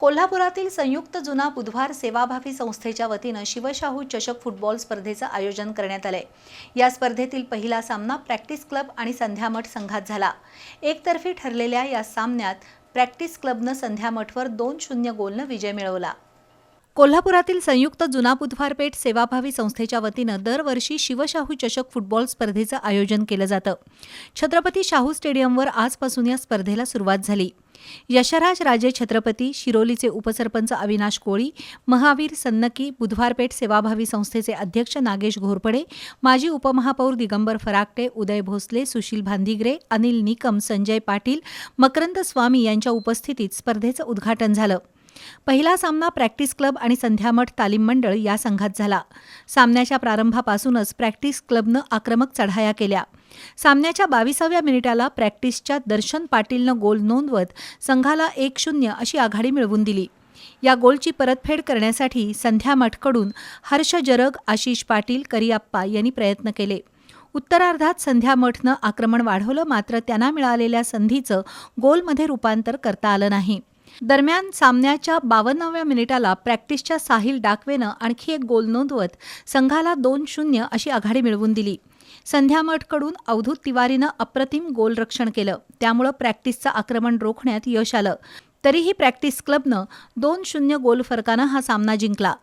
कोल्हापुरातील संयुक्त जुना बुधवार सेवाभावी संस्थेच्या वतीनं शिवशाहू चषक फुटबॉल स्पर्धेचं आयोजन करण्यात आलंय. या स्पर्धेतील पहिला सामना प्रॅक्टिस क्लब आणि संध्यामठ संघात झाला. एकतर्फी ठरलेल्या या सामन्यात प्रॅक्टिस क्लबनं संध्यामठवर दोन शून्य गोलनं विजय मिळवला. कोल्हापुरातील संयुक्त जुना बुधवार पेठ सेवाभावी संस्थेच्या वतीनं दरवर्षी शिवशाहू चषक फुटबॉल स्पर्धेचं आयोजन केलं जातं. छत्रपती शाहू स्टेडियमवर आजपासून या स्पर्धेला सुरुवात झाली. यशराज राजे छत्रपती शिरोलीचे उपसरपंच अविनाश कोळी महावीर सन्नकी बुधवारपेठ सेवाभावी संस्थेचे अध्यक्ष नागेश घोरपडे माजी उपमहापौर दिगंबर फराकटे उदय भोसले सुशील भांदिग्रे अनिल निकम संजय पाटील मकरंद स्वामी यांच्या उपस्थितीत स्पर्धेचं उद्घाटन झालं. पहिला सामना प्रॅक्टिस क्लब आणि संध्यामठ तालीम मंडळ या संघात झाला. सामन्याच्या प्रारंभापासूनच प्रॅक्टिस क्लबनं आक्रमक चढाया केल्या. सामन्याच्या बावीसाव्या मिनिटाला प्रॅक्टिसच्या दर्शन पाटीलनं गोल नोंदवत संघाला एक शून्य अशी आघाडी मिळवून दिली. या गोलची परतफेड करण्यासाठी संध्यामठकडून हर्ष जरग आशिष पाटील करियाप्पा यांनी प्रयत्न केले. उत्तरार्धात संध्यामठनं आक्रमण वाढवलं मात्र त्यांना मिळालेल्या संधीचं गोलमध्ये रूपांतर करता आलं नाही. दरम्यान सामन्याच्या बावन्नाव्या मिनिटाला प्रॅक्टिसच्या साहिल डाकवेनं आणखी एक गोल नोंदवत संघाला दोन शून्य अशी आघाडी मिळवून दिली. संध्यामठकडून अवधूत तिवारीनं अप्रतिम गोलरक्षण केलं. त्यामुळं प्रॅक्टिसचं आक्रमण रोखण्यात यश आलं. तरीही प्रॅक्टिस क्लबनं दोन शून्य गोल फरकानं हा सामना जिंकला.